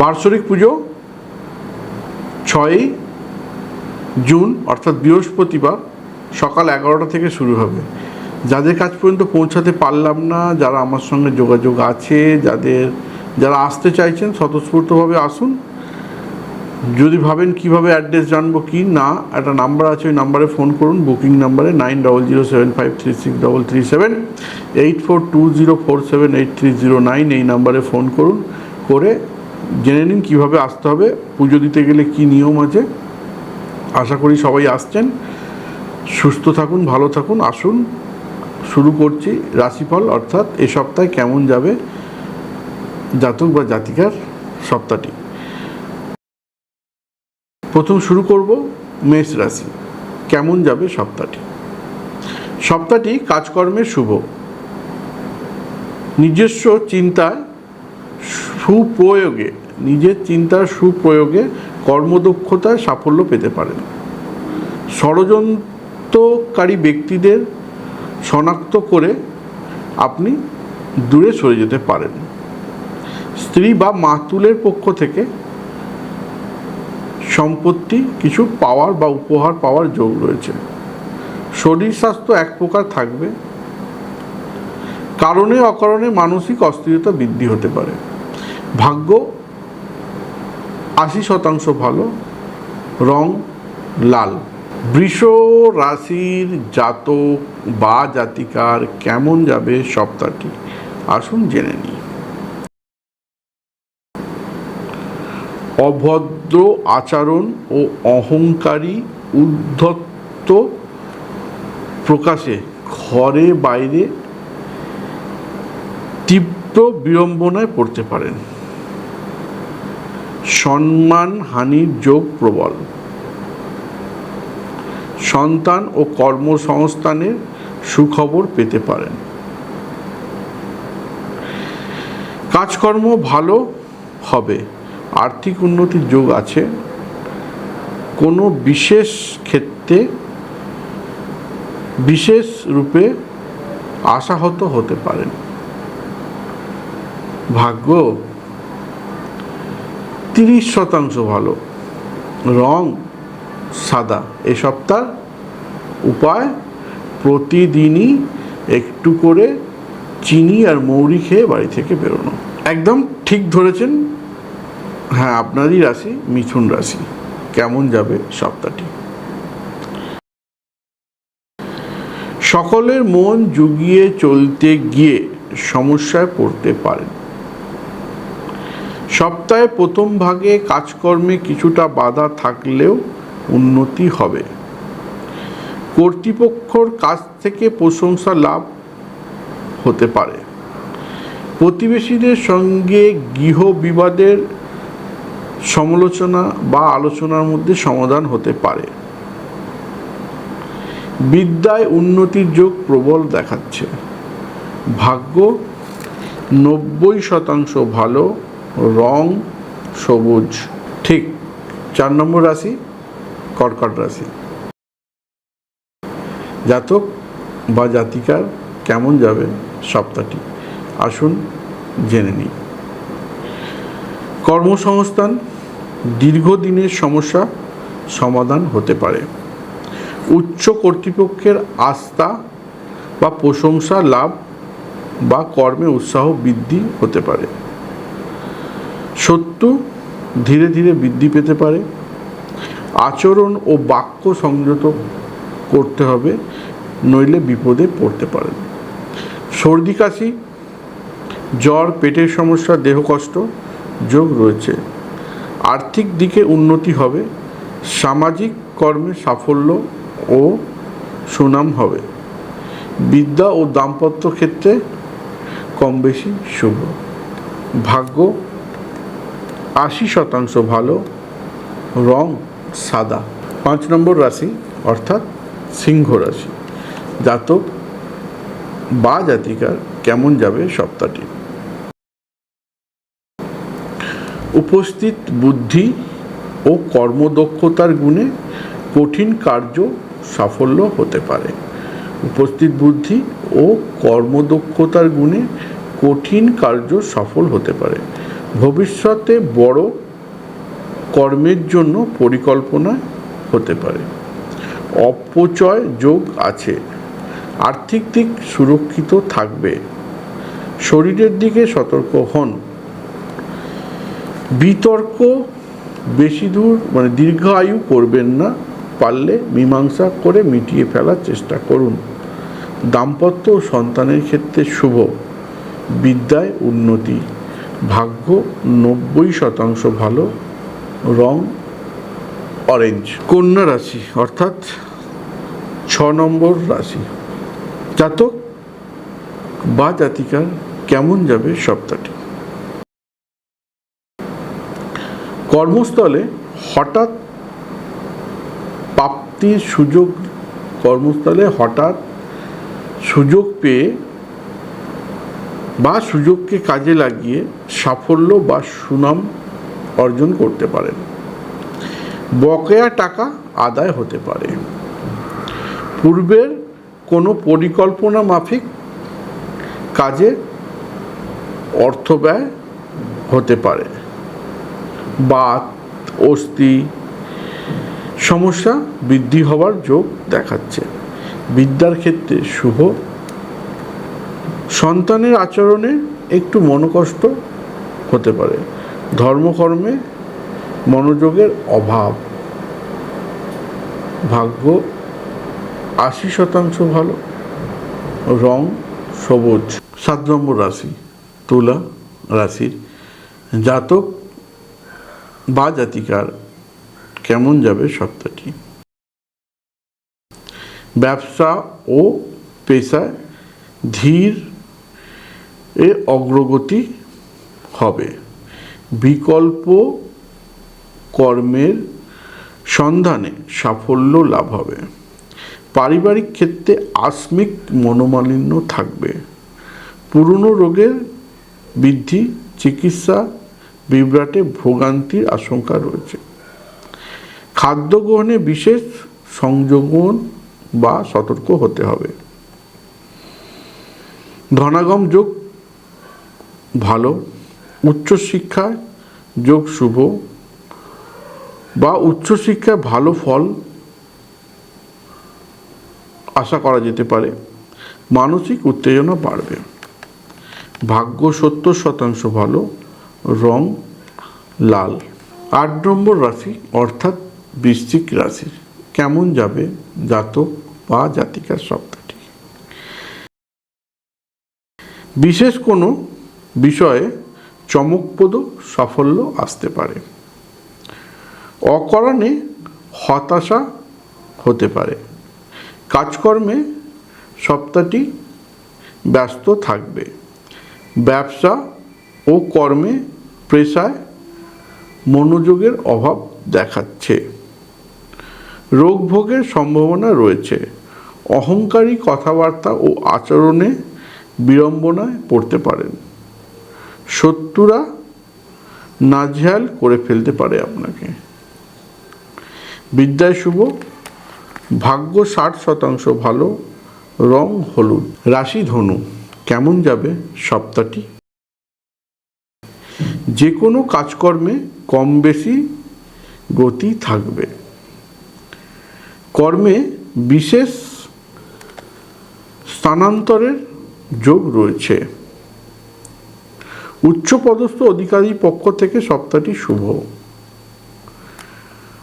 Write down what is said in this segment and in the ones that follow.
বার্ষরিক পুজো ছয়ই জুন, অর্থাৎ বৃহস্পতিবার, সকাল এগারোটা থেকে শুরু হবে। যাদের কাছ পর্যন্ত পৌঁছাতে পারলাম না, যারা আমার সঙ্গে যোগাযোগ আছে, যাদের, যারা আসতে চাইছেন, স্বতঃস্ফূর্তভাবে আসুন। যদি ভাবেন কীভাবে অ্যাড্রেস জানব, কি না, একটা নাম্বার আছে, ওই নাম্বারে ফোন করুন। বুকিং নাম্বারে nine double zero seven five three six double three seven, eight four two zero four seven eight three zero nine এই নাম্বারে ফোন করুন। করে জেনে নিন কীভাবে আসতে হবে, পুজো দিতে গেলে কি নিয়ম আছে। আশা করি সবাই আসছেন। সুস্থ থাকুন, ভালো থাকুন, আসুন। শুরু করছি রাশিফল, অর্থাৎ এ সপ্তাহে কেমন যাবে জাতক বা জাতিকার সপ্তাহটি। প্রথম শুরু করব মেষ রাশি, কেমন যাবে সপ্তাহটি? সপ্তাহটি কাজকর্মের শুভ। নিজস্ব চিন্তায় সুপ্রয়োগে, নিজের চিন্তার সুপ্রয়োগে কর্মদক্ষতায় সাফল্য পেতে পারেন। ষড়যন্ত্রকারী ব্যক্তিদের শনাক্ত করে আপনি দূরে সরে যেতে পারেন। স্ত্রী বা মাতুলের পক্ষ থেকে সম্পত্তি, কিছু পাওয়ার বা উপহার পাওয়ার যোগ রয়েছে। শরীর স্বাস্থ্য এক প্রকার থাকবে। কারণে অকারণে মানসিক অস্থিরতা বৃদ্ধি হতে পারে। ভাগ্য আশি শতাংশ ভালো, রং লাল। বৃষ রাশির জাতক বা জাতিকার কেমন যাবে সপ্তাহটি? আসুন জেনে নিই। অভদ্র আচরণ ও অহংকারী উদ্ধত্ত প্রকাশে ঘরে বাইরে তীব্র বিড়ম্বনায় পড়তে পারেন। সম্মান হানির যোগ, প্রবল। সন্তান ও কর্মসংস্থানের সুখবর পেতে পারেন। কাজকর্ম ভালো হবে, আর্থিক উন্নতির যোগ আছে। কোনো বিশেষ ক্ষেত্রে বিশেষ রূপে আশাহত হতে পারেন। ভাগ্য তিরিশ শতাংশ ভালো। রং সাদা। এ সপ্তাহ উপায় প্রতিদিনই একটু করে চিনি আর মৌরি খেয়ে বাড়ি থেকে বেরোনো। একদম ঠিক ধরেছেন। হ্যাঁ আপনারই রাশি, মিথুন রাশি। কেমন যাবে সপ্তাহটি? সকলের মন জুগিয়ে চলতে গিয়ে সমস্যায় পড়তে পারেন। সপ্তাহে প্রথম ভাগে কাজকর্মে কিছুটা বাধা থাকলেও উন্নতি হবে। কর্তৃপক্ষর কাছ থেকে প্রশংসা লাভ হতে পারে। প্রতিবেশীদের সঙ্গে গৃহ বিবাদের সমালোচনা বা আলোচনার মধ্যে সমাধান হতে পারে। বিদ্যায় উন্নতির যোগ প্রবল দেখাচ্ছে। ভাগ্য নব্বই শতাংশ ভালো রং, সবুজ, ঠিক, চার নম্বর রাশি, কর্কট রাশি। জাতক বা জাতিকার কেমন যাবে সপ্তাহটি? আসুন জেনে নিই। কর্মসংস্থান, দীর্ঘদিনের সমস্যা সমাধান হতে পারে। উচ্চ কর্তৃপক্ষের আস্থা বা প্রশংসা, লাভ বা কর্মে উৎসাহ বৃদ্ধি হতে পারে। সত্য ধীরে ধীরে বৃদ্ধি পেতে পারে। আচরণ ও বাক্য সংযত করতে হবে, নইলে বিপদে পড়তে পারেন। সর্দি, কাশি, জ্বর, পেটের সমস্যা, দেহ কষ্ট যোগ রয়েছে। আর্থিক দিকে উন্নতি হবে, সামাজিক কর্মে সাফল্য ও সুনাম হবে। বিদ্যা ও দাম্পত্য ক্ষেত্রে কম বেশি শুভ। ভাগ্য আশি শতাংশ ভালো, রং সাদা। পাঁচ নম্বর রাশি, অর্থাৎ সিংহ রাশি। জাতক বা জাতিকার কেমন যাবে সপ্তাহটি? উপস্থিত বুদ্ধি ও কর্মদক্ষতার গুণে কঠিন কার্য সাফল্য হতে পারে। উপস্থিত বুদ্ধি ও কর্মদক্ষতার গুণে কঠিন কার্য সফল হতে পারে। ভবিষ্যতে বড় কর্মের জন্য পরিকল্পনা হতে পারে। অপচয় যোগ আছে। আর্থিক দিক সুরক্ষিত থাকবে। শরীরের দিকে সতর্ক হন। বিতর্ক বেশি দূর মানে দীর্ঘ আয়ু করবেন না, পারলে মীমাংসা করে মিটিয়ে ফেলার চেষ্টা করুন। দাম্পত্য ও সন্তানের ক্ষেত্রে শুভ। বিদ্যায় উন্নতি। ভাগ্য নব্বই শতাংশ ভালো, রং অরেঞ্জ কন্যা রাশি, অর্থাৎ ছ নম্বর রাশি। জাতক বা জাতিকার কেমন যাবে সপ্তাহটি? কর্মস্থলে হঠাৎ প্রাপ্তির সুযোগ, কর্মস্থলে হঠাৎ সুযোগ পেয়ে বা সুযোগকে কাজে লাগিয়ে সাফল্য বা সুনাম অর্জন করতে পারেন। বকেয়া টাকা আদায় হতে পারে। পূর্বের কোনো পরিকল্পনা মাফিক কাজে অর্থ ব্যয় হতে পারে। বাত, অস্থি, সমস্যা বৃদ্ধি হওয়ার যোগ দেখাচ্ছে। বিদ্যার ক্ষেত্রে শুভ সন্তানের আচরণে একটু মনোকষ্ট হতে পারে। ধর্মকর্মে মনোযোগের অভাব। ভাগ্য আশি শতাংশ ভালো, রং সবুজ। সাত নম্বর রাশি, তুলা রাশির জাতক বা জাতিকার কেমন যাবে সপ্তাহটি? ব্যবসা ও পেশায় ধীর এ অগ্রগতি হবে। বিকল্প কর্মের সন্ধানে সাফল্য লাভ হবে। পারিবারিক ক্ষেত্রে আসমিক মনোমালিন্য থাকবে। পুরনো রোগের বৃদ্ধি, চিকিৎসা বিভ্রাটে ভোগান্তির আশঙ্কা রয়েছে। খাদ্য গ্রহণে বিশেষ সংযোগন বা সতর্ক হতে হবে। ধনাগম যোগ ভালো উচ্চশিক্ষায় যোগ শুভ, বা উচ্চশিক্ষায় ভালো ফল আশা করা যেতে পারে, মানসিক উত্তেজনা বাড়বে। ভাগ্য সত্তর শতাংশ ভালো, রং লাল। আট নম্বর রাশি, অর্থাৎ বৃশ্চিক রাশির। কেমন যাবে জাতক বা জাতিকার সপ্তাহটি বিশেষ কোনো বিষয়ে চমকপ্রদ সাফল্য আসতে পারে। অকারণে হতাশা হতে পারে। কাজকর্মে সপ্তাহটি ব্যস্ত থাকবে। ব্যবসা ও কর্মে পেশায় মনোযোগের অভাব দেখাচ্ছে। রোগ ভোগের সম্ভাবনা রয়েছে। অহংকারী কথাবার্তা ও আচরণে বিড়ম্বনায় পড়তে পারেন। শত্রুরা নাজেহাল করে ফেলতে পারে আপনাকে। বিদ্যায় শুভ, ভাগ্য ষাট শতাংশ ভালো, রং হলুদ। রাশি ধনু, কেমন যাবে সপ্তাহটি? যে কোনো কাজকর্মে কম বেশি গতি থাকবে। কর্মে বিশেষ স্থানান্তরের যোগ রয়েছে। উচ্চপদস্থ অধিকারীর পক্ষ থেকে সপ্তাহটি শুভ।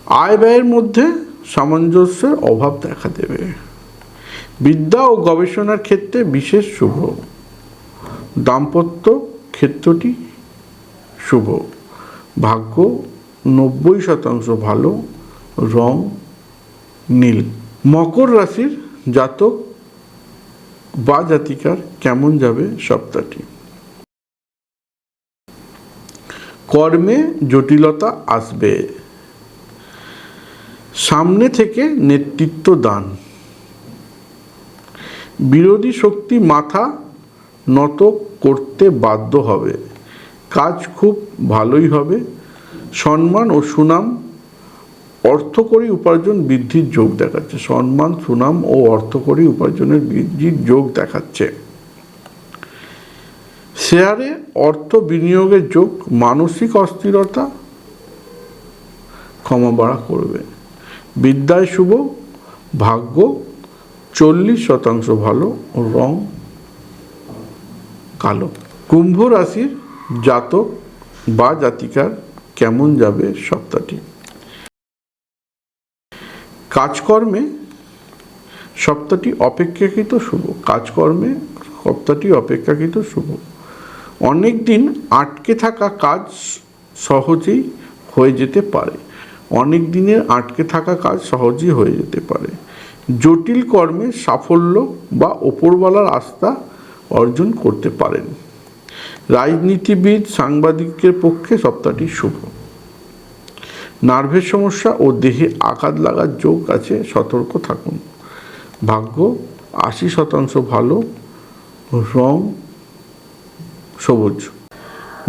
আয় ব্যয়ের মধ্যে সামঞ্জস্যের অভাব দেখা দেবে। বিদ্যা ও গবেষণার ক্ষেত্রে বিশেষ শুভ। দাম্পত্য ক্ষেত্রটি শুভ। ভাগ্য নব্বই শতাংশ ভালো, রং নীল। মকর রাশির জাতক বা জাতিকার কেমন যাবে সপ্তাহটি? কর্মে জটিলতা আসবে। সামনে থেকে নেতৃত্ব দান। বিরোধী শক্তি মাথা নত করতে বাধ্য হবে। কাজ খুব ভালোই হবে। সম্মান ও সুনাম, অর্থকরী উপার্জন বৃদ্ধির যোগ দেখাচ্ছে। সম্মান, সুনাম ও অর্থকরী উপার্জনের বৃদ্ধির যোগ দেখাচ্ছে। শেয়ারে অর্থ বিনিয়োগের যোগ মানসিক অস্থিরতা ক্ষমা বাড়া করবে। বিদ্যায় শুভ, ভাগ্য চল্লিশ শতাংশ ভালো, রং কালো। কুম্ভ রাশির জাতক বা জাতিকার কেমন যাবে সপ্তাহটি? কাজকর্মে সপ্তাহটি অপেক্ষাকৃত শুভ। কাজকর্মে সপ্তাহটি অপেক্ষাকৃত শুভ। অনেক দিন আটকে থাকা কাজ সহজেই হয়ে যেতে পারে। অনেক দিনের আটকে থাকা কাজ সহজেই হয়ে যেতে পারে। জটিল কর্মে সাফল্য বা ওপরওয়ালার আস্থা অর্জন করতে পারেন। রাজনীতিবিদ, সাংবাদিকের পক্ষে সপ্তাহটি শুভ। নার্ভের সমস্যা ও দেহে আঘাত লাগার যোগ আছে, সতর্ক থাকুন। ভাগ্য আশি শতাংশ ভালো, রং সবুজ।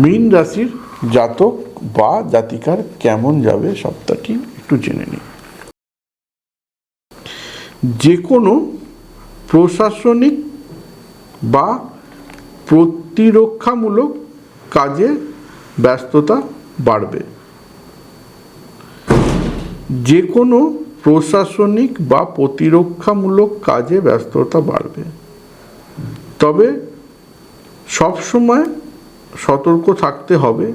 মীন রাশির জাতক বা জাতিকার কেমন যাবে সপ্তাহটি একটু জেনে নিই। যে কোনো প্রশাসনিক বা প্রতিরক্ষামূলক কাজে ব্যস্ততা বাড়বে। যে কোনো প্রশাসনিক বা প্রতিরক্ষামূলক কাজে ব্যস্ততা বাড়বে। তবে সবসময় সতর্ক থাকতে হবে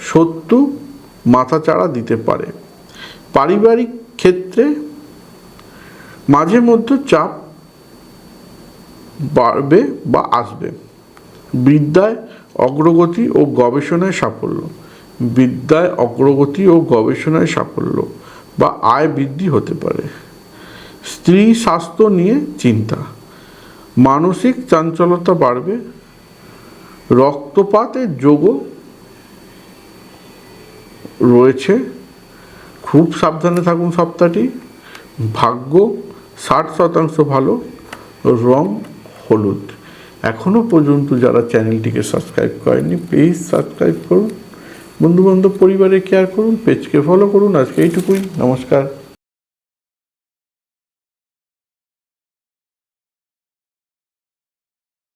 শত্রু মাথাচাড়া দিতে পারে। পারিবারিক ক্ষেত্রে মাঝে মধ্যে চাপ বাড়বে বা আসবে। বিদ্যায় অগ্রগতি ও গবেষণায় সাফল্য। বিদ্যায় অগ্রগতি ও গবেষণায় সাফল্য বা আয় বৃদ্ধি হতে পারে। স্ত্রী স্বাস্থ্য নিয়ে চিন্তা। মানসিক চাঞ্চলতা বাড়বে রক্তপাতের যোগও রয়েছে। খুব সাবধানে থাকুন সপ্তাহটি। ভাগ্য ষাট শতাংশ ভালো, রং হলুদ। এখনও পর্যন্ত যারা চ্যানেলটিকে সাবস্ক্রাইব করেননি, প্লিজ সাবস্ক্রাইব করুন। বন্ধুবান্ধব, পরিবারে কেয়ার করুন পেজকে ফলো করুন। আজকে এইটুকুই। নমস্কার।